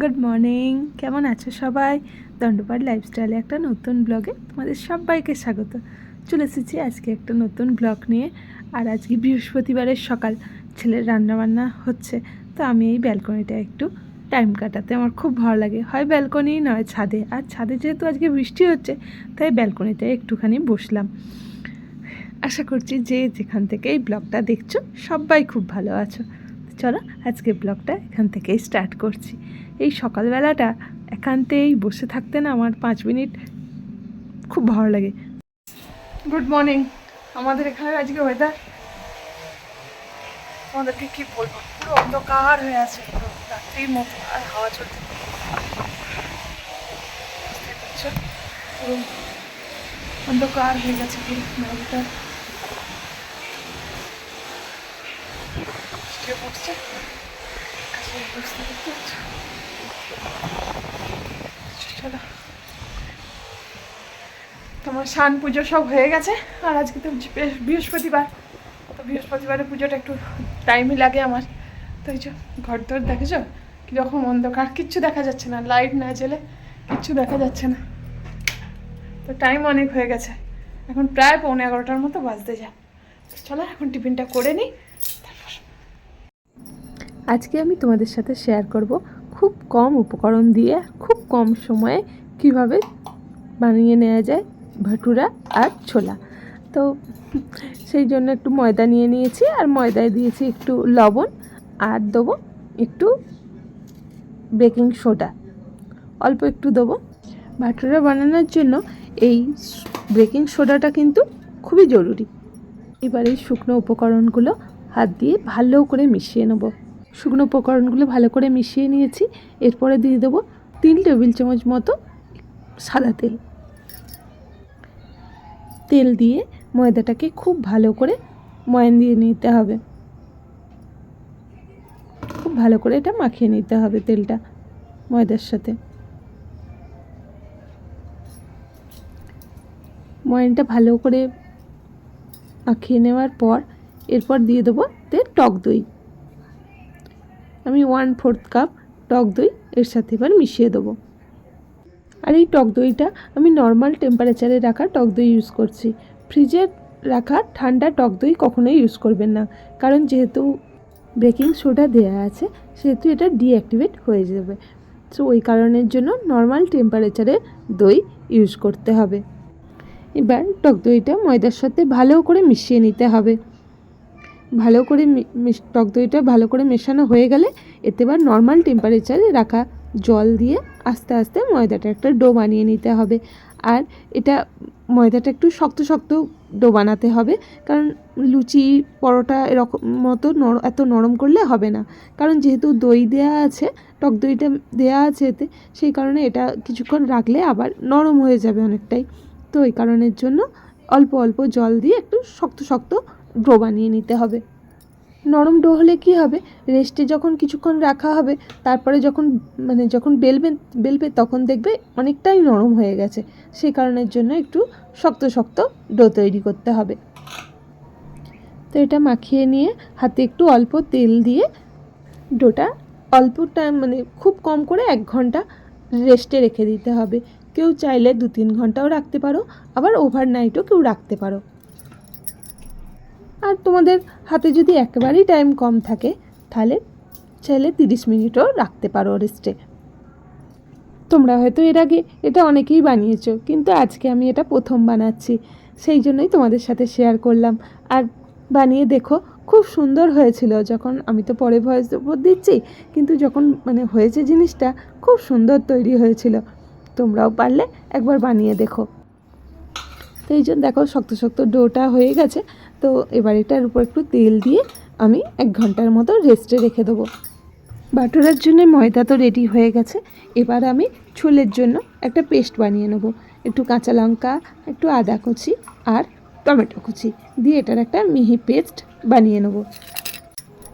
Good morning কেমন আছো সবাই? দণ্ডপাট লাইফস্টাইলে একটা নতুন ব্লগে তোমাদের সবাইকে স্বাগত। চলে এসেছি আজকে একটা নতুন ব্লগ নিয়ে। আর আজকে বৃহস্পতিবারের সকাল, ছেলের রান্নাবান্না হচ্ছে। তো আমি এই ব্যালকনিটা একটু টাইম কাটাতে। আমার খুব ভালো লাগে। হয় ব্যালকনি নয়, ছাদে। আর ছাদে যেহেতু আজকে বৃষ্টি হচ্ছে, তাই ব্যালকনিতে একটুখানি বসলাম। আশা করছি যে যেখান থেকে এই ব্লগটা দেখছ, সবাই খুব ভালো আছো। চলো আজকে ব্লগটা এখান থেকেই স্টার্ট করছি। এই সকালবেলাটা একান্তেই বসে থাকতে না আমার পাঁচ মিনিট খুব ভালো লাগে। গুড মর্নিং আমাদের এখানে আজকে ওয়েদার আমাদেরকে কি বলব? পুরো অন্ধকার হয়ে আছে পুরো রাত্রির মতো, আর হাওয়া পারছ? পুরো অন্ধকার হয়ে গেছে পুরো চলো তোমার শান পুজো সব হয়ে গেছে আর আজকে তো বৃহ- বৃহস্পতিবার তো বৃহস্পতিবারের পুজোটা একটু টাইমই লাগে আমার তো এই যে ঘর তোর দেখেছ কীরকম অন্ধকার কিচ্ছু দেখা যাচ্ছে না লাইট না জ্বেলে কিচ্ছু দেখা যাচ্ছে না তো টাইম অনেক হয়ে গেছে এখন প্রায় পৌনে এগারোটার মতো বাজতে তো চলো এখন টিফিনটা করে নিই আজকে আমি তোমাদের সাথে শেয়ার করব খুব কম উপকরণ দিয়ে, খুব কম সময়ে কীভাবে বানিয়ে নেওয়া যায় ভাটুরা আর ছোলা। তো সেই জন্য একটু ময়দা নিয়ে নিয়েছি আর ময়দায় দিয়েছি একটু লবণ আর দেবো একটু বেকিং সোডা অল্প একটু দেবো। ভাটুরা বানানোর জন্য এই বেকিং সোডাটা কিন্তু খুবই জরুরি। এবার এই শুকনো উপকরণগুলো হাত দিয়ে ভালো করে মিশিয়ে নেব। শুকনো উপকরণগুলো ভালো করে মিশিয়ে নিয়েছি। এরপরে দিয়ে দেবো তিন টেবিল চামচ মতো সাদা তেল। তেল দিয়ে ময়দাটাকে খুব ভালো করে ময়ান দিয়ে নিতে হবে। খুব ভালো করে এটা মাখিয়ে নিতে হবে তেলটা ময়দার সাথে। ময়ানটা ভালো করে মাখিয়ে নেওয়ার পর এরপর দিয়ে দেবো তে টক দই। আমি ওয়ান ফোর্থ কাপ টক দই এর সাথে এবার মিশিয়ে দেবো। আর এই টক দইটা আমি নর্মাল টেম্পারেচারে রাখা টক দই ইউজ করছি। ফ্রিজে রাখা ঠান্ডা টক দই কখনোই ইউজ করবেন না। কারণ যেহেতু বেকিং সোডা দেওয়া আছে, সেহেতু এটা ডিঅ্যাক্টিভেট হয়ে যাবে। সো ওই কারণের জন্য নর্মাল টেম্পারেচারে দই ইউজ করতে হবে। এবার টক দইটা ময়দার সাথে ভালো করে মিশিয়ে নিতে হবে। ভালো করে টক দইটা ভালো করে মেশানো হয়ে গেলে এতে এবার নর্মাল টেম্পারেচারে রাখা জল দিয়ে আস্তে আস্তে ময়দাটা একটা ডো বানিয়ে নিতে হবে। আর এটা ময়দাটা একটু শক্ত শক্ত ডো বানাতে হবে। কারণ লুচি, পরোটা এরকম মতো নর, এত নরম করলে হবে না। কারণ যেহেতু দই দেয়া আছে, টক দইটা দেয়া আছে এতে, সেই কারণে এটা কিছুক্ষণ রাখলে আবার নরম হয়ে যাবে অনেকটাই। তো এই কারণের জন্য অল্প অল্প জল দিয়ে একটু শক্ত শক্ত ডো বানিয়ে নিতে হবে। নরম ডো হলে কি হবে? রেস্টে যখন কিছুক্ষণ রাখা হবে, তারপরে যখন মানে যখন বেলবে বেলবে তখন দেখবে অনেকটাই নরম হয়ে গেছে। সেই কারণের জন্য একটু শক্ত শক্ত ডো তৈরি করতে হবে। তো এটা মাখিয়ে নিয়ে হাতে একটু অল্প তেল দিয়ে ডোটা অল্প টাইম মানে খুব কম করে এক ঘণ্টা রেস্টে রেখে দিতে হবে। কেউ চাইলে দু তিন ঘন্টাও রাখতে পারো, আবার ওভারনাইটও কেউ রাখতে পারো। আর তোমাদের হাতে যদি একেবারেই টাইম কম থাকে, তাহলে চাইলে তিরিশ মিনিটও রাখতে পারো রেস্টে তোমরা হয়তো এর আগে এটা অনেকেই বানিয়েছো, কিন্তু আজকে আমি এটা প্রথম বানাচ্ছি। সেই জন্যই তোমাদের সাথে শেয়ার করলাম। আর বানিয়ে দেখো, খুব সুন্দর হয়েছিল। যখন আমি তো পরে ভয়েস উপর দিচ্ছি, কিন্তু যখন মানে হয়েছে জিনিসটা, খুব সুন্দর তৈরি হয়েছিল। তোমরাও পারলে একবার বানিয়ে দেখো। তো এই জন্য দেখো শক্ত শক্ত ডোটা হয়ে গেছে। তো এবার এটার উপর একটু তেল দিয়ে আমি এক ঘণ্টার মতো রেস্টে রেখে দেবো। বাটারের জন্য ময়দা তো রেডি হয়ে গেছে। এবার আমি ছোলের জন্য একটা পেস্ট বানিয়ে নেব। একটু কাঁচা লঙ্কা, একটু আদা কুচি আর টমেটো কুচি দিয়ে এটার একটা মিহি পেস্ট বানিয়ে নেব।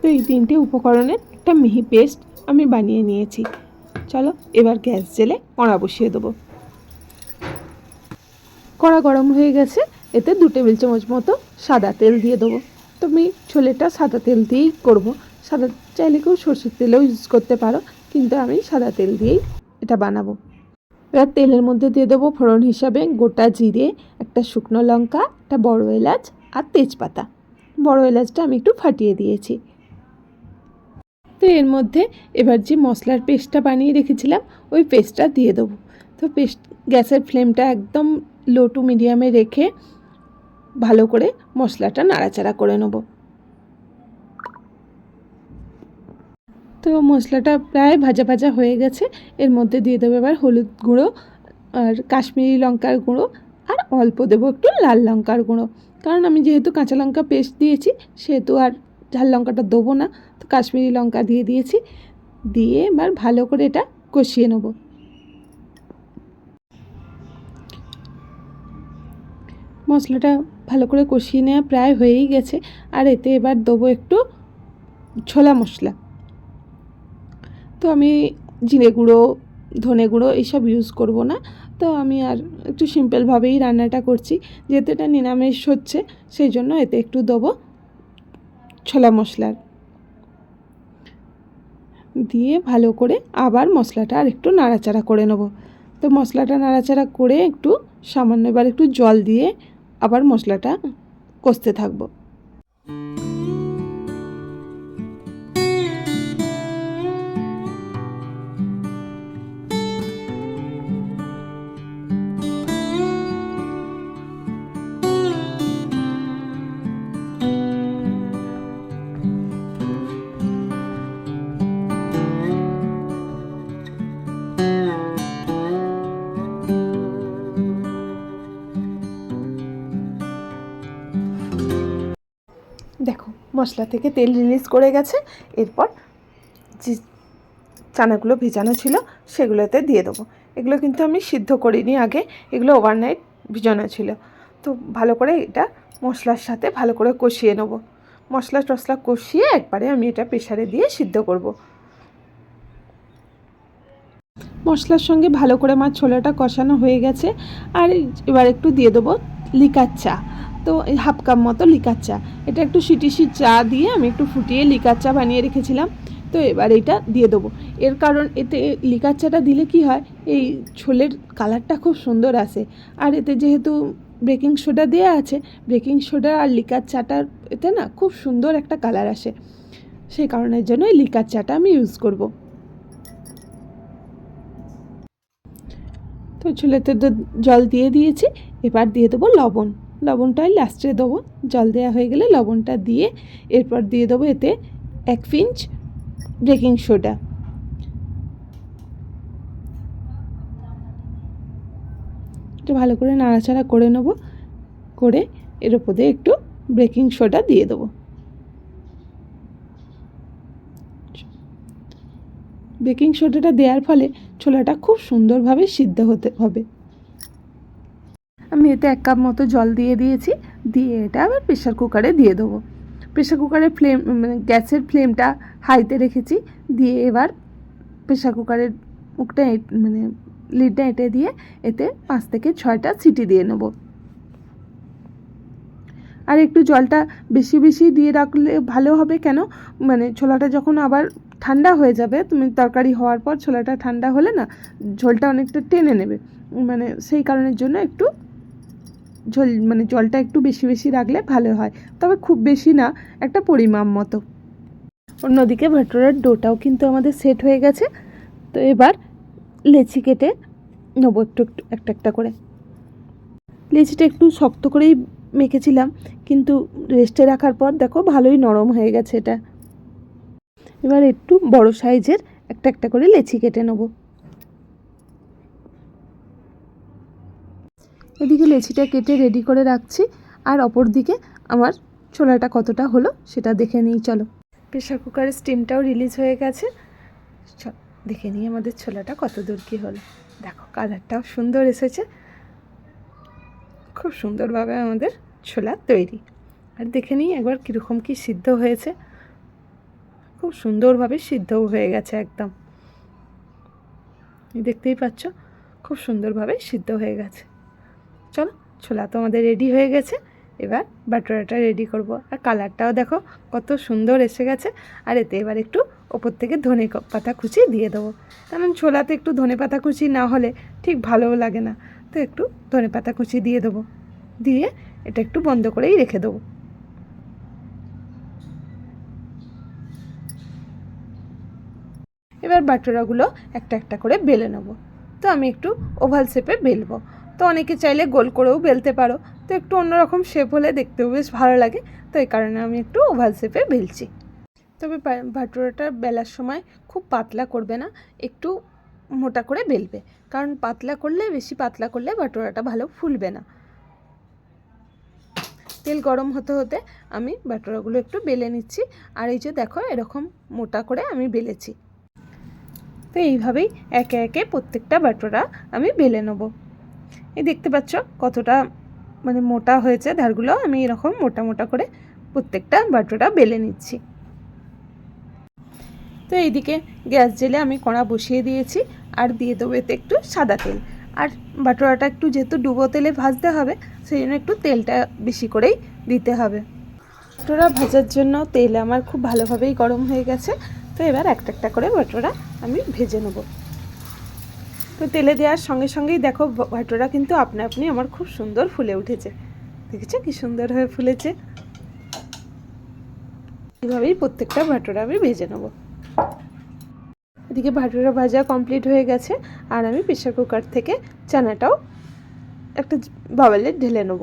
তো এই তিনটে উপকরণের একটা মিহি পেস্ট আমি বানিয়ে নিয়েছি। চলো এবার গ্যাস জেলে কড়া বসিয়ে দেবো। কড়া গরম হয়ে গেছে, এতে দু টেবিল চামচ মতো সাদা তেল দিয়ে দেবো। তো আমি ছোলেটা সাদা তেল দিয়েই করব। সাদা, চাইলে কেউ সরষের তেলেও ইউজ করতে পারো, কিন্তু আমি সাদা তেল দিয়েই এটা বানাবো। এবার তেলের মধ্যে দিয়ে দেবো ফোড়ন হিসাবে গোটা জিরে, একটা শুকনো লঙ্কা, একটা বড় এলাচ আর তেজপাতা। বড় এলাচটা আমি একটু ফাটিয়ে দিয়েছি। তো এর মধ্যে এবার যে মশলার পেস্টটা বানিয়ে রেখেছিলাম, ওই পেস্টটা দিয়ে দেবো। তো পেস্ট, গ্যাসের ফ্লেমটা একদম লো টু মিডিয়ামে রেখে ভালো করে মশলাটা নাড়াচাড়া করে নেব। তো মশলাটা প্রায় ভাজা ভাজা হয়ে গেছে। এর মধ্যে দিয়ে দেবো এবার হলুদ গুঁড়ো আর কাশ্মীরি লঙ্কার গুঁড়ো আর অল্প দেবো একটু লাল লঙ্কার গুঁড়ো। কারণ আমি যেহেতু কাঁচা লঙ্কা পেস্ট দিয়েছি, সেহেতু আর ঝাল লঙ্কাটা দেবো না। তো কাশ্মীরি লঙ্কা দিয়ে দিয়েছি। দিয়ে এবার ভালো করে এটা কষিয়ে নেব। মশলাটা ভালো করে কষিয়ে নেওয়া প্রায় হয়েই গেছে। আর এতে এবার দেবো একটু ছোলা মশলা। তো আমি জিরে গুঁড়ো, ধনে গুঁড়ো এইসব ইউজ করব না। তো আমি আর একটু সিম্পলভাবেই রান্নাটা করছি। যেহেতু এটা নিরামিষ হচ্ছে, সেই জন্য এতে একটু দেবো ছোলা মশলার। দিয়ে ভালো করে আবার মশলাটা আর একটু নাড়াচাড়া করে নেব। তো মশলাটা নাড়াচাড়া করে একটু সামান্য এবার একটু জল দিয়ে আবার মশলাটা কষতে থাকব। মশলা থেকে তেল রিলিজ করে গেছে। এরপর যে চানাগুলো ভিজানো ছিল, সেগুলোতে দিয়ে দেবো। এগুলো কিন্তু আমি সিদ্ধ করিনি আগে, এগুলো ওভারনাইট ভিজানো ছিল। তো ভালো করে এটা মশলার সাথে ভালো করে কষিয়ে নেব। মশলা টশলা কষিয়ে একবারে আমি এটা প্রেশারে দিয়ে সিদ্ধ করব। মশলার সঙ্গে ভালো করে আমার ছোলাটা কষানো হয়ে গেছে। আর এবার একটু দিয়ে দেবো লিকার চা। তো এই হাফ কাপ মতো লিকার চা এটা একটু সিটিসি চা দিয়ে আমি একটু ফুটিয়ে লিকার চা বানিয়ে রেখেছিলাম। তো এবার এটা দিয়ে দেবো। এর কারণ এতে লিকার চাটা দিলে কি হয়, এই ছোলের কালারটা খুব সুন্দর আসে। আর এতে যেহেতু বেকিং সোডা দেওয়া আছে, বেকিং সোডা আর লিকার চাটার এতে না খুব সুন্দর একটা কালার আসে। সেই কারণের জন্য এই লিকার চাটা আমি ইউজ করব। তো ছোলেতে জল দিয়ে দিয়েছি, এবার দিয়ে দেবো লবণ। লবণটাই লাস্টে দেবো। জল দেওয়া হয়ে গেলে লবণটা দিয়ে এরপর দিয়ে দেবো এতে এক পিঞ্চ বেকিং সোডা। একটু ভালো করে নাড়াচাড়া করে নেব। করে এর উপরে একটু বেকিং সোডা দিয়ে দেবো। বেকিং সোডাটা দেওয়ার ফলে ছোলাটা খুব সুন্দরভাবে সিদ্ধ হতে হবে। আমি এতে এক কাপ মতো জল দিয়ে দিয়েছি। দিয়ে এটা আবার প্রেশার কুকারে দিয়ে দেবো। প্রেশার কুকারের ফ্লেম মানে গ্যাসের ফ্লেমটা হাইতে রেখেছি। দিয়ে এবার প্রেশার কুকারের মুখটা মানে লিডটা এঁটে দিয়ে এতে পাঁচ থেকে ছয়টা সিটি দিয়ে নেব। আর একটু জলটা বেশি বেশি দিয়ে রাখলে ভালো হবে কেন? মানে ছোলাটা যখন আবার ঠান্ডা হয়ে যাবে, তুমি তরকারি হওয়ার পর ছোলাটা ঠান্ডা হলে না ঝোলটা অনেকটা টেনে নেবে। মানে সেই কারণের জন্য একটু ঝোল মানে জলটা একটু বেশি বেশি রাখলে ভালো হয়। তবে খুব বেশি না, একটা পরিমাপ মতো। অন্যদিকে ভাটোরার ডোটাও কিন্তু আমাদের সেট হয়ে গেছে। তো এবার লেচি কেটে নেব একটু একটু, একটা একটা করে। লেচিটা একটু শক্ত করেই মেখেছিলাম, কিন্তু রেস্টে রাখার পর দেখো ভালোই নরম হয়ে গেছে এটা। এবার একটু বড় সাইজের একটা একটা করে লেচি কেটে নেব। এদিকে লেচিটা কেটে রেডি করে রাখছি, আর অপর দিকে আমার ছোলাটা কতটা হলো সেটা দেখে নিই, চলো। প্রেশার কুকারের স্টিমটাও রিলিজ হয়ে গেছে। দেখে নিই আমাদের ছোলাটা কত দূর কী হলো। দেখো কালারটাও সুন্দর এসেছে। খুব সুন্দরভাবে আমাদের ছোলা তৈরি। আর দেখে নিই একবার কীরকম কী সিদ্ধ হয়েছে। খুব সুন্দরভাবে সিদ্ধও হয়ে গেছে একদম। দেখতেই পাচ্ছ, খুব সুন্দরভাবে সিদ্ধ হয়ে গেছে। চলো, ছোলা তো আমাদের রেডি হয়ে গেছে। এবার বাটোরাটা রেডি করব। আর কালারটাও দেখো, কত সুন্দর এসে গেছে। আর এতে এবার একটু ওপর থেকে ধনে পাতা কুচি দিয়ে দেবো। কারণ ছোলাতে একটু ধনে পাতা কুচি না হলে ঠিক ভালোও লাগে না। তো একটু ধনে পাতা কুচি দিয়ে দেবো। দিয়ে এটা একটু বন্ধ করেই রেখে দেবো। এবার বাটোরাগুলো একটা একটা করে বেলে নেব। তো আমি একটু ওভাল শেপে বেলবো। তো অনেকে চাইলে গোল করেও বেলতে পারো। তো একটু অন্যরকম শেপ হলে দেখতেও বেশ ভালো লাগে। তো এই কারণে আমি একটু ওভাল শেপে বেলছি। তবে ভাটুরাটা বেলার সময় খুব পাতলা করবে না, একটু মোটা করে বেলবে। কারণ পাতলা করলে, বেশি পাতলা করলে ভাটুরাটা ভালো ফুলবে না। তেল গরম হতে হতে আমি বাটোরাগুলো একটু বেলে নিচ্ছি। আর এই যে দেখো, এরকম মোটা করে আমি বেলেছি। তো এইভাবেই একে একে প্রত্যেকটা বাটোরা আমি বেলে নেব। এই দেখতে পাচ্ছ কতটা মানে মোটা হয়েছে ধারগুলো। আমি এরকম মোটা মোটা করে প্রত্যেকটা বাটোরা বেলে নিচ্ছি। তো এইদিকে গ্যাস জেলে আমি কড়া বসিয়ে দিয়েছি আর দিয়ে দেবো এতে একটু সাদা তেল। আর বাটোরাটা একটু যেহেতু ডুবো তেলে ভাজতে হবে, সেই জন্য একটু তেলটা বেশি করেই দিতে হবে। বাটোরা ভাজার জন্য তেল আমার খুব ভালোভাবেই গরম হয়ে গেছে, তো এবার একটা একটা করে বাটোরা আমি ভেজে নেব। তো তেলে দেওয়ার সঙ্গে সঙ্গেই দেখো, ভাটোরা কিন্তু আপনা আপনি আমার খুব সুন্দর ফুলে উঠেছে। দেখেছ কি সুন্দর হয়ে ফুলেছে? এভাবেই প্রত্যেকটা ভাটোরা আমি ভেজে নেব। এদিকে ভাটোরা ভাজা কমপ্লিট হয়ে গেছে, আর আমি প্রেশার কুকার থেকে চানাটাও একটা বাবালে ঢেলে নেব।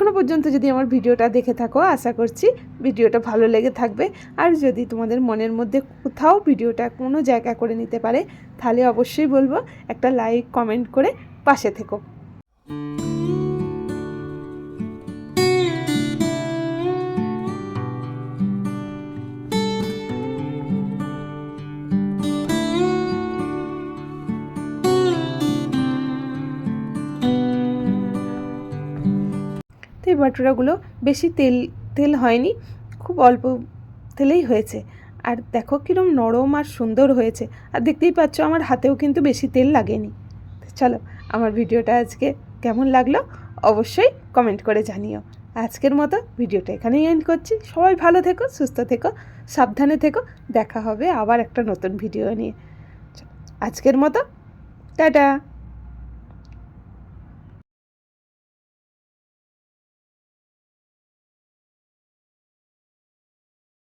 এখনও পর্যন্ত যদি আমার ভিডিওটা দেখে থাকো, আশা করছি ভিডিওটা ভালো লেগে থাকবে। আর যদি তোমাদের মনের মধ্যে কোথাও ভিডিওটা কোনো জায়গা করে নিতে পারে, তাহলে অবশ্যই বলব একটা লাইক কমেন্ট করে পাশে থেকো। বাটুরাগুলো বেশি তেল তেল হয়নি, খুব অল্প তেলেই হয়েছে। আর দেখো কীরকম নরম আর সুন্দর হয়েছে। আর দেখতেই পাচ্ছ আমার হাতেও কিন্তু বেশি তেল লাগেনি। চলো, আমার ভিডিওটা আজকে কেমন লাগল অবশ্যই কমেন্ট করে জানিও। আজকের মতো ভিডিওটা এখানেই এন্ড করছি। সবাই ভালো থেকো, সুস্থ থেকো, সাবধানে থেকো। দেখা হবে আবার একটা নতুন ভিডিও নিয়ে। আজকের মতো, টাটা!